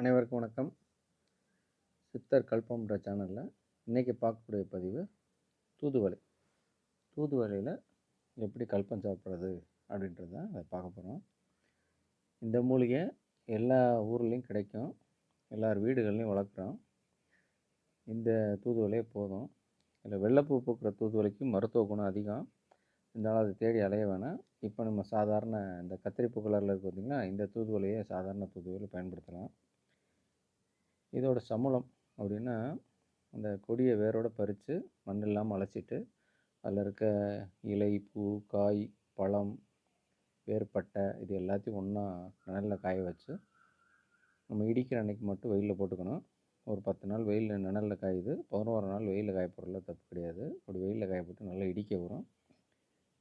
அனைவருக்கும் வணக்கம். சித்தர் கல்பம்ன்ற சேனலில் இன்றைக்கி பார்க்கக்கூடிய பதிவு தூதுவளை. தூதுவளையில் எப்படி கல்பம் சாப்பிட்றது அப்படின்றது தான் அதை பார்க்க போகிறோம் இந்த மூலிகை எல்லா ஊர்லேயும் கிடைக்கும். எல்லார் வீடுகள்லையும் வளர்க்குறோம். இந்த தூதுவளையே போதும். இதில் வெள்ளைப்பூ பூக்கிற தூதுவளைக்கு மருத்துவ குணம் அதிகம். இருந்தாலும் அதை தேடி அலைய வேணாம். இப்போ நம்ம சாதாரண இந்த கத்திரிப்பூ கலரில் இருக்கு பார்த்திங்கன்னா இந்த தூதுவலையே சாதாரண தூதுவலை பயன்படுத்தலாம். இதோட சமூலம் அப்படின்னா அந்த கொடியை வேரோடு பறித்து மண் இல்லாமல் அழைச்சிட்டு அதில் இருக்க இலை பூ காய் பழம் வேர்பட்டை இது எல்லாத்தையும் ஒன்றா நிழலில் காய வச்சு நம்ம இடிக்கிற அன்னைக்கு மட்டும் வெயிலில் போட்டுக்கணும். ஒரு பத்து நாள் வெயிலில் நிழலில் காயுது பதினோரு நாள் வெயிலில் காய போடுறதுல தப்பு கிடையாது. அப்படி வெயிலில் காய போட்டு நல்லா இடிக்க வரும்.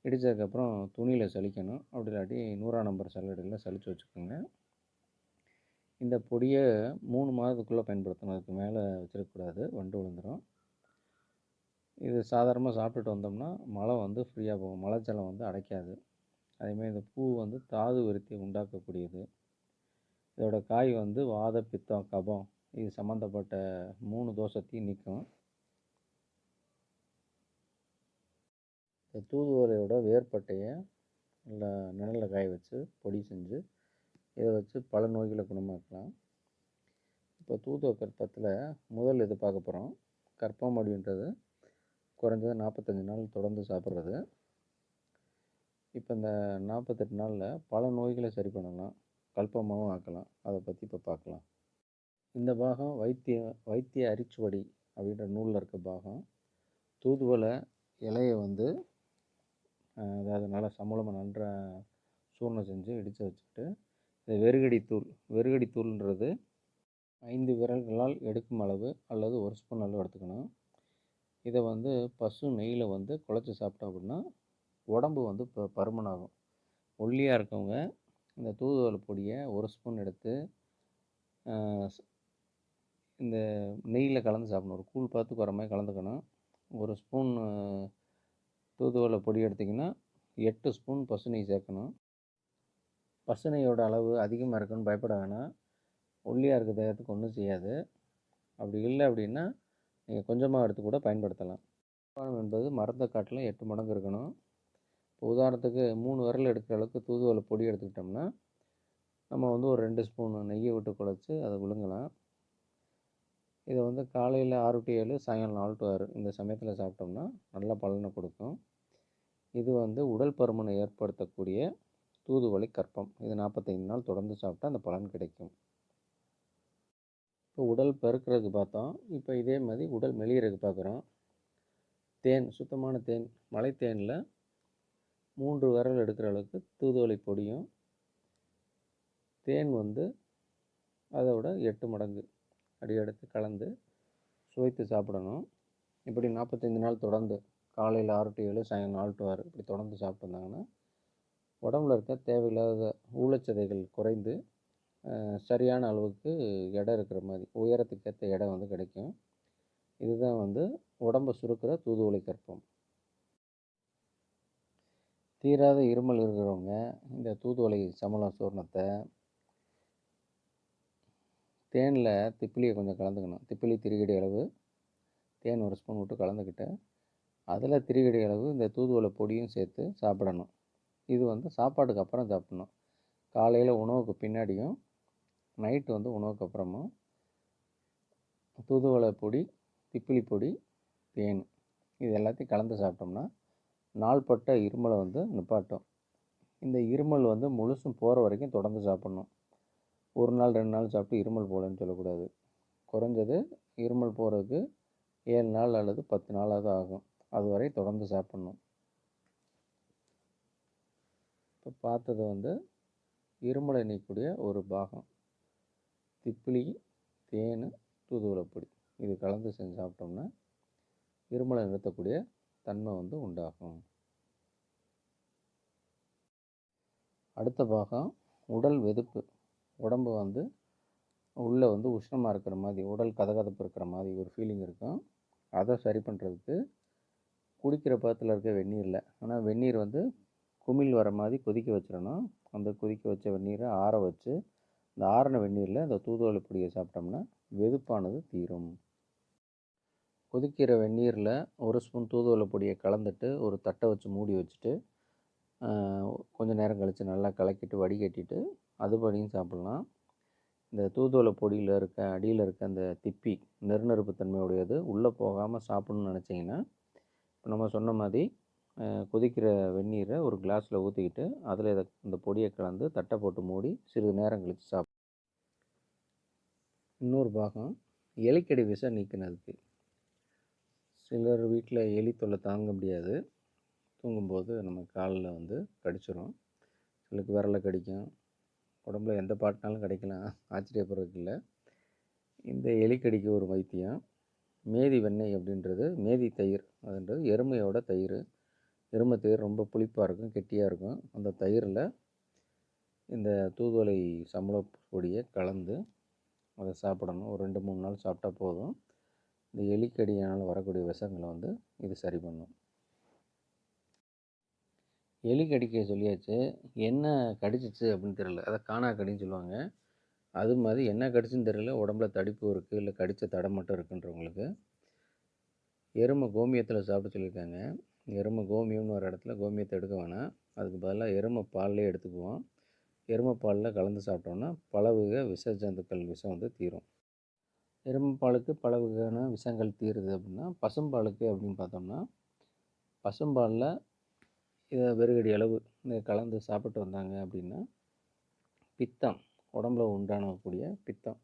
இடித்ததுக்கப்புறம் துணியில் சலிக்கணும் அப்படி இல்லாட்டி நூறாம் நம்பர் சல்லடையில் சலித்து வச்சுக்கோங்க. இந்த பொடியை மூணு மாதத்துக்குள்ளே பயன்படுத்தணும். அதுக்கு மேலே வச்சிடக்கூடாது வண்டு விழுந்துடும் இது சாதாரணமாக சாப்பிட்டுட்டு வந்தோம்னா மழை வந்து ஃப்ரீயாக போகும். மழை ஜலம் வந்து அடைக்காது. அதேமாதிரி இந்த பூ வந்து தாது விருத்தி உண்டாக்கக்கூடியது. இதோட காய் வந்து வாத பித்தம் கபம் இது சம்மந்தப்பட்ட மூணு தோஷத்தையும் நீக்கும். இந்த தூதுவரையோட வேர்பட்டையை நல்லா நிழலில் காய வச்சு பொடி செஞ்சு இதை வச்சு பல நோய்களை குணமாக்கலாம். இப்போ தூதுவ கற்பத்தில் முதல் இது பார்க்க போகிறோம் கற்பம் அப்படின்றது குறைஞ்சது நாற்பத்தஞ்சு நாள் தொடர்ந்து சாப்பிட்றது. இப்போ இந்த நாற்பத்தெட்டு நாளில் பல நோய்களை சரி பண்ணலாம். கல்பமாகவும் ஆக்கலாம். அதை பற்றி இப்போ பார்க்கலாம். இந்த பாகம் வைத்திய வைத்திய அரிச்சுவடி அப்படின்ற நூலில் இருக்க பாகம். தூதுவளை இலையை வந்து அதாவது நல்லா சம்பளமாக நன்றாக சூர்ணம் செஞ்சு இடித்து வச்சுக்கிட்டு இந்த வெறுகடி தூள் வெறுகடி தூள்ன்றது ஐந்து விரல்களால் எடுக்கும் அளவு அல்லது ஒரு ஸ்பூன் அளவு எடுத்துக்கணும். இதை வந்து பசு நெய்யில் வந்து குழச்சி சாப்பிட்டோம் அப்படின்னா உடம்பு வந்து இப்போ பருமனாகும். ஒல்லியாக இருக்கவங்க இந்த தூதுவளை பொடியை ஒரு ஸ்பூன் எடுத்து இந்த நெய்யில் கலந்து சாப்பிடணும். ஒரு கூழ் பார்த்து குறை மாதிரி கலந்துக்கணும். ஒரு ஸ்பூன் தூதுவளை பொடி எடுத்திங்கன்னா எட்டு ஸ்பூன் பசு நெய் சேர்க்கணும். பசுனையோட அளவு அதிகமாக இருக்குன்னு பயப்பட வேணாம். ஒல்லியாக இருக்க தேகத்துக்கு ஒன்றும் செய்யாது. அப்படி இல்லை அப்படின்னா நீங்கள் கொஞ்சமாக எடுத்து கூட பயன்படுத்தலாம். தூதுவளம் என்பது மரத்தை காட்டிலும் எட்டு மடங்கு இருக்கணும். இப்போ உதாரணத்துக்கு மூணு விரல் எடுக்கிற அளவுக்கு தூதுவளை பொடி எடுத்துக்கிட்டோம்னா நம்ம வந்து ஒரு ரெண்டு ஸ்பூன் நெய்யை விட்டு குழச்சி அதை விழுங்கலாம். இதை வந்து காலையில் ஆறு டு ஏழு சாயங்காலம் நாலு டு ஆறு இந்த சமயத்தில் சாப்பிட்டோம்னா நல்ல பலனை கொடுக்கும். இது வந்து உடல் பருமனை ஏற்படுத்தக்கூடிய தூதுவளை கற்பம். இது நாற்பத்தைந்து நாள் தொடர்ந்து சாப்பிட்டா அந்த பலன் கிடைக்கும். இப்போ உடல் பெருக்கிறதுக்கு பார்த்தோம். இப்போ இதே மாதிரி உடல் மெலியறதுக்கு பார்க்குறோம். தேன் சுத்தமான தேன் மலை தேனில் மூன்று விரல் எடுக்கிற அளவுக்கு தூதுவளை பொடியும் தேன் வந்து அதை விட எட்டு மடங்கு அடி எடுத்து கலந்து சுவைத்து சாப்பிடணும். இப்படி நாற்பத்தைந்து நாள் தொடர்ந்து காலையில் ஆறு டு ஏழு சாயங்காலம் நாலு டு ஆறு இப்படி தொடர்ந்து சாப்பிட்டு வந்தாங்கன்னா உடம்புல இருக்க தேவையில்லாத ஊழச்சதைகள் குறைந்து சரியான அளவுக்கு எடை இருக்கிற மாதிரி உயரத்துக்கு ஏற்ற எடை வந்து கிடைக்கும். இதுதான் வந்து உடம்பை சுருக்கிற தூதுவளை கற்பம். தீராத இருமல் இருக்கிறவங்க இந்த தூதுவளை சமலம் சூர்ணத்தை தேனில் திப்பிலியை கொஞ்சம் கலந்துக்கணும். திப்பிலி திரிகடி அளவு தேன் ஒரு ஸ்பூன் விட்டு கலந்துக்கிட்டு அதில் திரிகடி அளவு இந்த தூதுவளை பொடியும் சேர்த்து சாப்பிடணும். இது வந்து சாப்பாட்டுக்கு அப்புறம் சாப்பிட்ணும். காலையில் உணவுக்கு பின்னாடியும் நைட்டு வந்து உணவுக்கு அப்புறமும் தூதுவளை பொடி திப்பிலி பொடி தேன் இது எல்லாத்தையும் கலந்து சாப்பிட்டோம்னா நாள்பட்ட இருமலை வந்து நிப்பாட்டும். இந்த இருமல் வந்து முழுசும் போகிற வரைக்கும் தொடர்ந்து சாப்பிட்ணும். ஒரு நாள் ரெண்டு நாள் சாப்பிட்டு இருமல் போகலன்னு சொல்லக்கூடாது. குறைஞ்சது இருமல் போகிறதுக்கு ஏழு நாள் அல்லது பத்து நாளாவது ஆகும். அதுவரை தொடர்ந்து சாப்பிட்ணும். இப்போ பார்த்தது வந்து இருமலை நீக்கூடிய ஒரு பாகம். திப்பிலி தேன் தூதுவளப்பொடி இது கலந்து செஞ்சு சாப்பிட்டோம்னா இருமலை நிறுத்தக்கூடிய தன்மை வந்து உண்டாகும். அடுத்த பாகம் உடல் வெதுப்பு. உடம்பு வந்து உள்ளே வந்து உஷ்ணமாக இருக்கிற மாதிரி உடல் கதகதப்பு இருக்கிற மாதிரி ஒரு ஃபீலிங் இருக்கும். அதை சரி பண்ணுறதுக்கு குடிக்கிற பாத்தில் இருக்க வெந்நீரில். ஆனால் வெந்நீர் வந்து குமிழ் வர மாதிரி கொதிக்க வச்சிடணும். அந்த கொதிக்க வச்ச வெந்நீரை ஆற வச்சு இந்த ஆறின வெந்நீரில் இந்த தூதுவளை பொடியை சாப்பிட்டோம்னா வெதுப்பானது தீரும். கொதிக்கிற வெந்நீரில் ஒரு ஸ்பூன் தூதுவளை பொடியை கலந்துட்டு ஒரு தட்டை வச்சு மூடி வச்சுட்டு கொஞ்சம் நேரம் கழித்து நல்லா கலக்கிட்டு வடிகட்டிட்டு அதுபடியும் சாப்பிட்லாம். இந்த தூதுவளை பொடியில் இருக்க அடியில் இருக்க அந்த திப்பி நெருநெருப்பு தன்மையுடையது உள்ளே போகாமல் சாப்பிட்ணுன்னு நினச்சிங்கன்னா இப்போ நம்ம சொன்ன மாதிரி கொதிக்கிற வெந்நீரை ஒரு கிளாஸில் ஊற்றிக்கிட்டு அதில் இதை இந்த பொடியை கலந்து தட்டை போட்டு மூடி சிறிது நேரம் கழித்து சாப்பிடும் இன்னொரு பாகம் எலிக்கடி விஷம் நீக்கினதுக்கு. சிலர் வீட்டில் எலி தொல்லை தாங்க முடியாது. தூங்கும்போது நம்ம காலில் வந்து கடிச்சிரும். சிலருக்கு விரலை கடிக்கும். உடம்புல எந்த பாட்டினாலும் கிடைக்கலாம். ஆச்சரியப்படுறதுக்கு இல்லை. இந்த எலிக்கடிக்கு ஒரு வைத்தியம் மேதி வெண்ணெய் அப்படின்றது மேதி தயிர் அதுன்றது எருமையோட தயிர். எருமை தயிர் ரொம்ப புளிப்பாக இருக்கும் கெட்டியாக இருக்கும். அந்த தயிரில் இந்த தூதுவளை சம்பள பொடியை கலந்து அதை சாப்பிடணும். ஒரு ரெண்டு மூணு நாள் சாப்பிட்டா போதும். இந்த எலிக்கடியானால் வரக்கூடிய விஷங்களை வந்து இது சரி பண்ணும். எலி கடிக்க சொல்லியாச்சு என்ன கடிச்சிச்சு? அப்படின்னு தெரியல. அதை காணா கடின்னு சொல்லுவாங்க. அது மாதிரி என்ன கடிச்சுன்னு தெரியல. உடம்புல தடிப்பு இருக்குது இல்லை கடித்த தடை மட்டும் இருக்குன்றவங்களுக்கு எருமை கோமியத்தில் சாப்பிட சொல்லியிருக்காங்க. எருமை கோமியம்னு ஒரு இடத்துல கோமியத்தை எடுக்க வேணாம். அதுக்கு பதிலாக எருமை பால்லே எடுத்துக்குவோம். எருமை பாலில் கலந்து சாப்பிட்டோம்னா பல வகை விஷ ஜந்துக்கள் விஷம் வந்து தீரும். எருமை பாலுக்கு பல வகையான விஷங்கள் தீருது அப்படின்னா பசும்பாலுக்கு அப்படின்னு பார்த்தோம்னா பசும்பாலில் இதை வெறுகடி அளவு இதை கலந்து சாப்பிட்டு வந்தாங்க அப்படின்னா பித்தம் உடம்புல உண்டானக்கூடிய பித்தம்.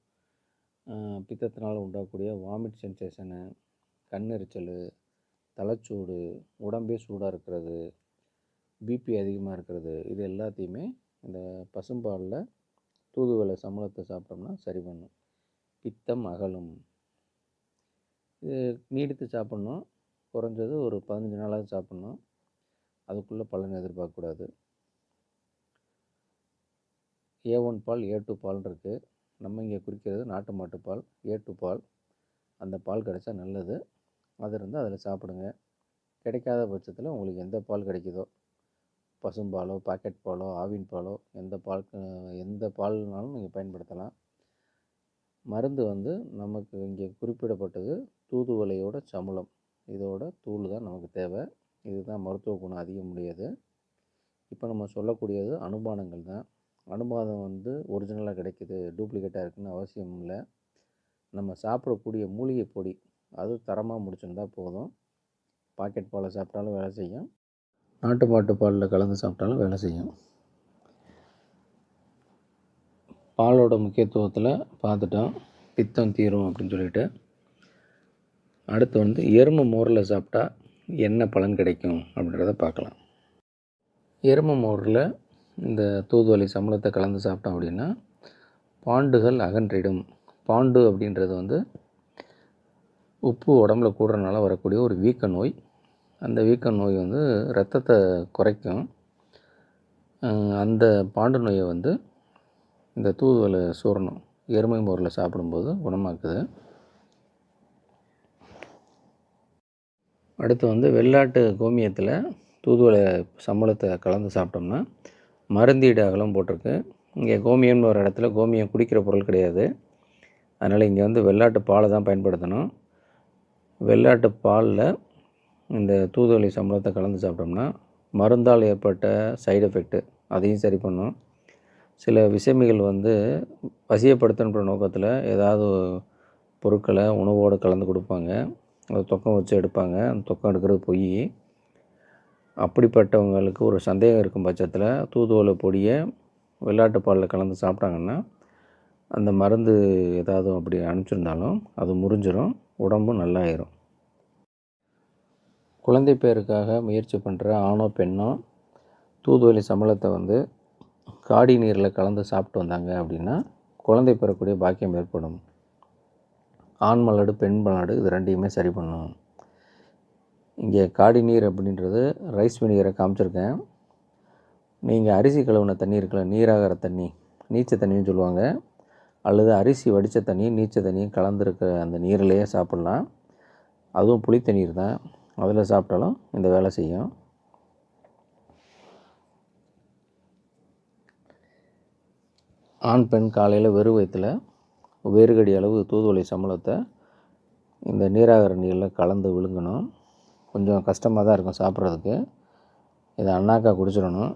பித்தத்தினால் உண்டாகக்கூடிய வாமிட் சென்சேஷனு கண்ணெரிச்சல் தலைச்சூடு உடம்பே சூடாக இருக்கிறது பிபி அதிகமாக இருக்கிறது இது எல்லாத்தையுமே இந்த பசும்பாலில் தூதுவளை சம்பளத்தை சாப்பிட்டோம்னா சரி பண்ணும். பித்தம் அகலும். இது நீடித்து சாப்பிட்ணும். குறைஞ்சது ஒரு பதினஞ்சு நாளாவது சாப்பிட்ணும். அதுக்குள்ளே பலன் எதிர்பார்க்கக்கூடாது. ஏ ஒன் பால் ஏ டூ பால் இருக்குது நம்ம இங்கே குறிக்கிறது நாட்டு மாட்டு பால் ஏ டூ பால். அந்த பால் கிடைச்சா நல்லது. அது இருந்தால் அதில் சாப்பிடுங்க. கிடைக்காத பட்சத்தில் உங்களுக்கு எந்த பால் கிடைக்குதோ பசும்பாலோ பாக்கெட் பாலோ ஆவின் பாலோ எந்த பால் எந்த பால்னாலும் நீங்கள் பயன்படுத்தலாம். மருந்து வந்து நமக்கு இங்கே குறிப்பிடப்பட்டது தூதுவளையோட சமுளம் இதோட தூள் தான் நமக்கு தேவை. இதுதான் மருத்துவ குணம் அதிகம் முடியாது இப்போ நம்ம சொல்லக்கூடியது அனுமானங்கள் தான். அனுமானம் வந்து ஒரிஜினலாக கிடைக்குது டூப்ளிகேட்டாக இருக்குதுன்னு அவசியம் இல்லை. நம்ம சாப்பிடக்கூடிய மூலிகை பொடி அது தரமாக முடிச்சிருந்தால் போதும். பாக்கெட் பாலை சாப்பிட்டாலும் வேலை செய்யும். நாட்டு மாட்டு பாலில் கலந்து சாப்பிட்டாலும் வேலை செய்யும். பாலோட முக்கியத்துவத்தில் பார்த்துட்டோம். பித்தம் தீரும் அப்படின்னு சொல்லிட்டு. அடுத்து வந்து எருமை மோரில் சாப்பிட்டா என்ன பலன் கிடைக்கும் அப்படின்றத பார்க்கலாம். எருமை மோரில் இந்த தூதுவளை சம்பளத்தை கலந்து சாப்பிட்டோம் அப்படின்னா பாண்டுகள் அகன்றிடும். பாண்டு அப்படின்றது வந்து உப்பு உடம்புல கூடுறனால வரக்கூடிய ஒரு வீக்க நோய். அந்த வீக்க நோய் வந்து ரத்தத்தை குறைக்கும். அந்த பாண்டு நோயை வந்து இந்த தூதுவளை சூரணம் எருமை மோரில் சாப்பிடும்போது குணமாக்குது. அடுத்து வந்து வெள்ளாட்டு கோமியத்தில் தூதுவளை சம்பளத்தை கலந்து சாப்பிட்டோம்னா மருந்தீடு அகலம் போட்டிருக்கு. இங்கே கோமியம்னு ஒரு இடத்துல கோமியம் குடிக்கிற பொருள் கிடையாது. அதனால் இங்கே வந்து வெள்ளாட்டு பாலை தான் பயன்படுத்தணும். வெள்ளாட்டு பாலில் இந்த தூதுவளி சம்பளத்தை கலந்து சாப்பிட்டோம்னா மருந்தால் ஏற்பட்ட சைடு எஃபெக்ட்டு அதையும் சரி பண்ணும். சில விஷமிகள் வந்து வசியப்படுத்தணுன்ற நோக்கத்தில் ஏதாவது பொருட்களை உணவோடு கலந்து கொடுப்பாங்க. அது தொக்கம் வச்சு எடுப்பாங்க. அந்த தொக்கம் எடுக்கிறது பொய். அப்படிப்பட்டவங்களுக்கு ஒரு சந்தேகம் இருக்கும் பட்சத்தில் தூதுவளை பொடியை வெள்ளாட்டு பாலில் கலந்து சாப்பிட்டாங்கன்னா அந்த மருந்து ஏதாவது அப்படி அனுப்பிச்சிருந்தாலும் அது முறிஞ்சிடும் உடம்பும் நல்லாயிரும். குழந்தை பேருக்காக முயற்சி பண்ணுற ஆணோ பெண்ணோ தூதுவளி சம்பளத்தை வந்து காடி நீரில் கலந்து சாப்பிட்டு வந்தாங்க அப்படின்னா குழந்தை பெறக்கூடிய பாக்கியம் ஏற்படும். ஆண் மலடு பெண் மலடு இது ரெண்டையுமே சரி பண்ணும் இங்கே காடி நீர் அப்படின்றது ரைஸ் வினிகரை காமிச்சிருக்கேன். நீங்கள் அரிசி கழுவுன தண்ணி இருக்கல நீராகிற தண்ணி நீச்ச தண்ணின்னு சொல்லுவாங்க. அல்லது அரிசி வடித்த தண்ணியும் நீச்ச தண்ணியும் கலந்துருக்க அந்த நீரிலேயே சாப்பிட்லாம். அதுவும் புளி தண்ணீர் தான். அதில் சாப்பிட்டாலும் இந்த வேலை செய்யும். ஆண் பெண் காலையில் வெறும் வயிற்றில் வேறுகடி அளவு தூதுவளை சம்பளத்தை இந்த நீராகர நீரில் கலந்து விழுங்கணும். கொஞ்சம் கஷ்டமாக தான் இருக்கும் சாப்பிட்றதுக்கு. இதை அண்ணாக்கா குடிச்சிடணும்.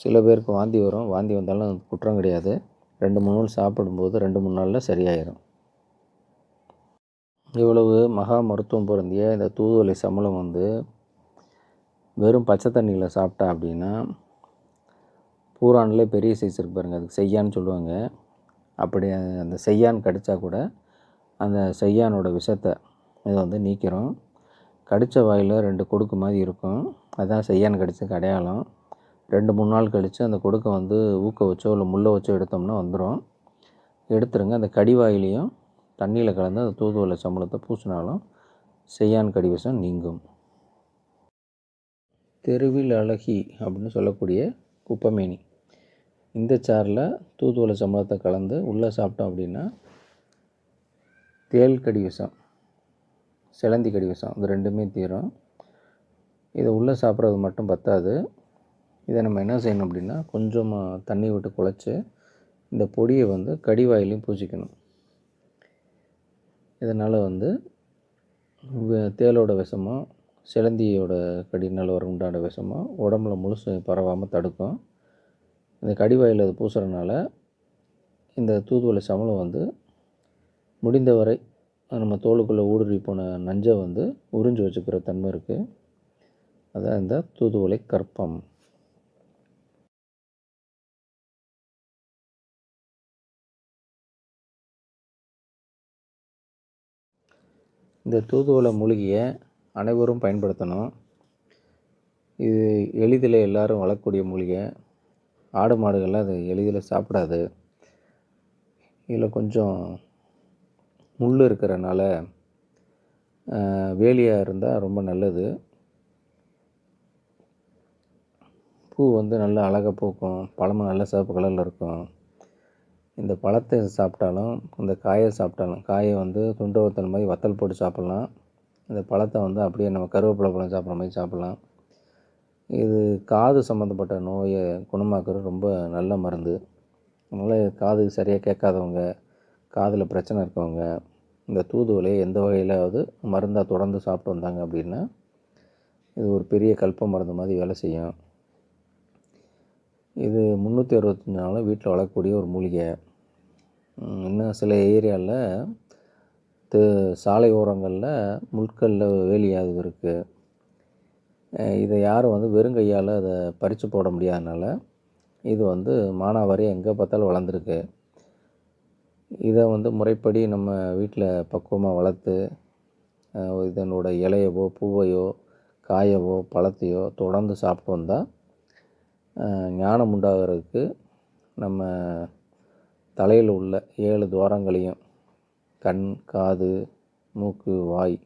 சில பேருக்கு வாந்தி வரும். வாந்தி வந்தாலும் குற்றம் கிடையாது. ரெண்டு மூணு நாள் சாப்பிடும்போது ரெண்டு மூணு நாளில் சரியாயிடும் இவ்வளவு மகா மருத்துவம் பொருந்திய இந்த தூதுவளை சம்பளம் வந்து வெறும் பச்சை தண்ணியில் சாப்பிட்டா அப்படின்னா பூரானிலே பெரிய சைஸ் இருக்கு பாருங்கள் அதுக்கு செய்யான்னு சொல்லுவாங்க. அப்படி அந்த செய்யான் கடித்தா கூட அந்த செய்யானோட விஷத்தை இதை வந்து நீக்கிறோம். கடித்த வாயில் ரெண்டு கொடுக்கு மாதிரி இருக்கும். அதுதான் செய்யான் கடித்த அடையாளம் ரெண்டு மூணு நாள் கழித்து அந்த கொடுக்கை வந்து ஊக்க வச்சோ இல்லை முள்ளை வச்சோ எடுத்தோம்னா வந்துடும் எடுத்துருங்க. அந்த கடிவாயிலையும் தண்ணியில் கலந்து அந்த தூதுவளை சம்பளத்தை பூசினாலும் செய்யான் கடிவசம் நீங்கும். தெருவில் அழகி அப்படின்னு சொல்லக்கூடிய குப்பமேனி. இந்த சாரில் தூதுவளை சம்பளத்தை கலந்து உள்ளே சாப்பிட்டோம் அப்படின்னா தேள் கடி விஷம் சிலந்தி கடி விஷம் இது ரெண்டுமே தீரும். இதை உள்ளே சாப்பிட்றது மட்டும் பத்தாது. இதை நம்ம என்ன செய்யணும் அப்படின்னா கொஞ்சமாக தண்ணி விட்டு குழச்சி இந்த பொடியை வந்து கடிவாயிலையும் பூசிக்கணும். இதனால் வந்து தேலோட விஷமோ சிலந்தியோட கடினால் வர உண்டான விஷமோ உடம்புல முழுசு பரவாமல் தடுக்கும். இந்த கடிவாயில் அது பூசுறதுனால இந்த தூதுவளை சமலம் வந்து முடிந்தவரை நம்ம தோலுக்குள்ளே ஊடுருவி போன நஞ்சை வந்து உறிஞ்சு வச்சுக்கிற தன்மை இருக்குது அதான் இந்த தூதுவளை கற்பம். இந்த தூதுவளை மூலிகையை அனைவரும் பயன்படுத்தணும். இது எளிதில் எல்லாரும் வளர்க்கக்கூடிய மூலிகை. ஆடு மாடுகள்லாம் அது எளிதில் சாப்பிடாது. இதில் கொஞ்சம் முள் இருக்கிறனால வேலியாக இருந்தால் ரொம்ப நல்லது. பூ வந்து நல்லா அழகாக பூக்கும். பழமும் நல்ல சிவப்பு கலரில் இருக்கும். இந்த பழத்தை சாப்பிட்டாலும் இந்த காயை சாப்பிட்டாலும் காயை வந்து துண்டு வத்தல் மாதிரி வத்தல் போட்டு சாப்பிட்லாம். இந்த பழத்தை வந்து அப்படியே நம்ம கருவேப்பிலை பழம் சாப்பிட்ற மாதிரி சாப்பிட்லாம். இது காது சம்மந்தப்பட்ட நோயை குணமாக்குறது ரொம்ப நல்ல மருந்து. அதனால் காது சரியாக கேட்காதவங்க காதில் பிரச்சனை இருக்கவங்க இந்த தூதுவலையை எந்த வகையிலாவது மருந்தாக தொடர்ந்து சாப்பிட்டு வந்தாங்க அப்படின்னா இது ஒரு பெரிய கல்ப மருந்து மாதிரி வேலை செய்யும். இது முந்நூற்றி அறுபத்தஞ்சு நாளும் வீட்டில் வளர்க்கக்கூடிய ஒரு மூலிகை. இன்னும் சில ஏரியாவில் து சாலை ஓரங்களில் முட்களில் வேலியாவது இருக்குது இதை யாரும் வந்து வெறும் கையால் அதை பறித்து போட முடியாதனால இது வந்து மானாவாரி எங்கே பார்த்தாலும் வளர்ந்துருக்கு. இதை வந்து முறைப்படி நம்ம வீட்டில் பக்குவமாக வளர்த்து இதனோட இலையவோ பூவையோ காயவோ பழத்தையோ தொடர்ந்து சாப்பிட்டு வந்தால் ஞானம் உண்டாகிறதுக்கு நம்ம தலையில் உள்ள ஏழு துவாரங்களையும் கண் காது மூக்கு வாய்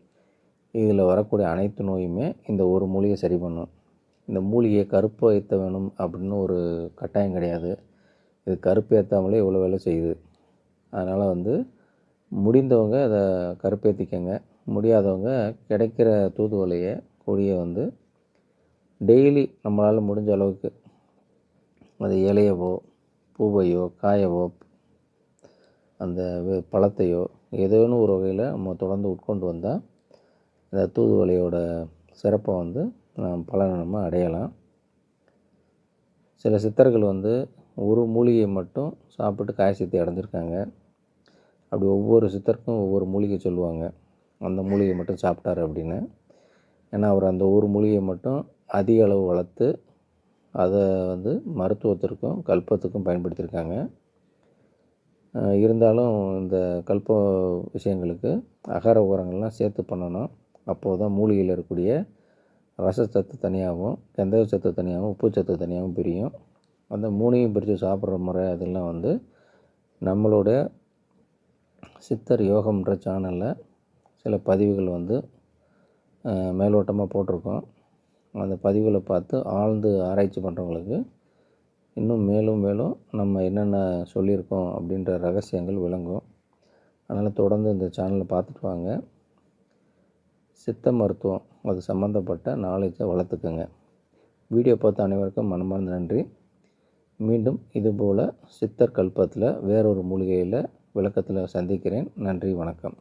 இதில் வரக்கூடிய அனைத்து நோயுமே இந்த ஒரு மூலிகை சரி பண்ணும். இந்த மூலிகையை கருப்பு ஏற்ற வேணும் அப்படின்னு ஒரு கட்டாயம் கிடையாது. இது கருப்பு ஏற்றாமலே இவ்வளோ வேலை செய்யுது. அதனால் வந்து முடிந்தவங்க அதை கருப்பேற்றிக்கங்க முடியாதவங்க கிடைக்கிற தூதுவலையை கொடியை வந்து டெய்லி நம்மளால் முடிஞ்ச அளவுக்கு அது இலையவோ பூவையோ காயவோ அந்த பழத்தையோ ஏதோன்னு ஒரு வகையில் நம்ம தொடர்ந்து உட்கொண்டு வந்தால் இந்த தூதுவளையோட சிறப்பை வந்து நாம் பலனை நம்ம அடையலாம். சில சித்தர்கள் வந்து ஒரு மூலிகையை மட்டும் சாப்பிட்டு காய அடைஞ்சிருக்காங்க. அப்படி ஒவ்வொரு சித்தருக்கும் ஒவ்வொரு மூலிகை சொல்லுவாங்க. அந்த மூலிகை மட்டும் சாப்பிட்டாரு அப்படின்னு. ஏன்னா அவர் அந்த ஒரு மூலிகையை மட்டும் அதிக அளவு வளர்த்து அதை வந்து மருத்துவத்திற்கும் கல்பத்துக்கும் பயன்படுத்தியிருக்காங்க. இருந்தாலும் இந்த கல்ப விஷயங்களுக்கு அகர உரங்கள்லாம் சேர்த்து பண்ணணும். அப்போது தான் மூலிகையில் இருக்கக்கூடிய ரசச்சத்து தனியாகவும் கந்தக சத்து தனியாகவும் உப்பு சத்து தனியாகவும் பிரியும். அந்த மூணையும் பிரித்து சாப்பிட்ற முறை அதெல்லாம் வந்து நம்மளோட சித்தர் யோகம்ன்ற சேனலில் சில பதிவுகள் வந்து மேலோட்டமாக போட்டிருக்கோம். அந்த பதிவுகளை பார்த்து ஆழ்ந்து ஆராய்ச்சி பண்ணுறவங்களுக்கு இன்னும் மேலும் மேலும் நம்ம என்னென்ன சொல்லியிருக்கோம் அப்படின்ற ரகசியங்கள் விளங்கும். அதனால் தொடர்ந்து இந்த சேனலை பார்த்துட்டு வாங்க. சித்த மருத்துவம் அது சம்மந்தப்பட்ட நாலேஜை வளர்த்துக்கோங்க. வீடியோ பார்த்த அனைவருக்கும் மனமார்ந்த நன்றி. மீண்டும் இதுபோல் சித்தர் கல்பத்தில் வேறொரு மூலிகையில் விளக்கத்தில் சந்திக்கிறேன். நன்றி வணக்கம்.